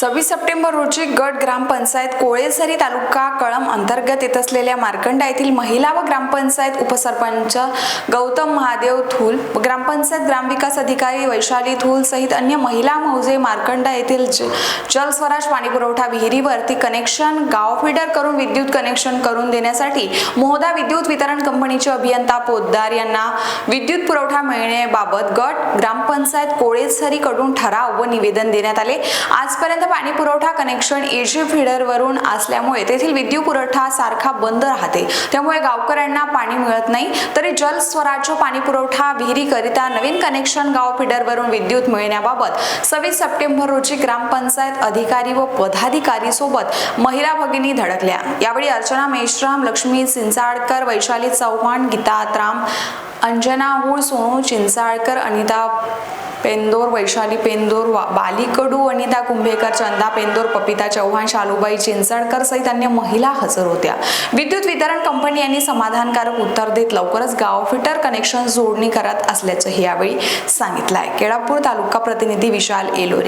सव्वीस सप्टेंबर रोजी गट ग्रामपंचायत कोळेसरी तालुका कळम अंतर्गत येत असलेल्या मार्कंडा येथील महिला व ग्रामपंचायत उपसरपंच गौतम महादेव थूल व ग्रामपंचायत ग्रामविकास अधिकारी वैशाली थूल सहित अन्य महिला मौजे मार्कंडा येथील ज- जलस्वराज पाणीपुरवठा विहिरीवरती कनेक्शन गाव फिडर करून विद्युत कनेक्शन करून देण्यासाठी मोहदा विद्युत वितरण कंपनीचे अभियंता पोद्दार यांना विद्युत पुरवठा मिळण्याबाबत गट ग्रामपंचायत कोळेसरीकडून ठराव व निवेदन देण्यात आले. आजपर्यंत पाणी पुरवठा कनेक्शन एजी फिडरवरून असल्यामुळे तेथील विद्युत पुरवठा सारखा बंद राहते. त्यामुळे गावकऱ्यांना पाणी मिळत नाही. तरी जल स्वराज्य पाणी पुरवठा विहिरीकरिता नवीन कनेक्शन गाव फिडरवरून विद्युत मिळण्याबाबत सव्वीस सप्टेंबर रोजी ग्रामपंचायत अधिकारी व पदाधिकारी सोबत महिला भगिनी धडकल्या. यावेळी अर्चना मेश्राम लक्ष्मी चिंचाळकर वैशाली चव्हाण गीता अंजना हुळ सोनू चिंचाळकर अनिता पेंदोर वैशाली पेंदोर वा- बाली कडू अनिता कुंभेकर चंदा पेंदोर पपिता चव्हाण शालूबाई चिंचणकर सहित अन्य महिला हजर होत्या. विद्युत वितरण कंपनी यांनी समाधानकारक उत्तर देत लवकरच गाव फिटर कनेक्शन जोडणी करत असल्याचं यावेळी सांगितलं आहे केळापूर तालुका प्रतिनिधी विशाल एलोरे.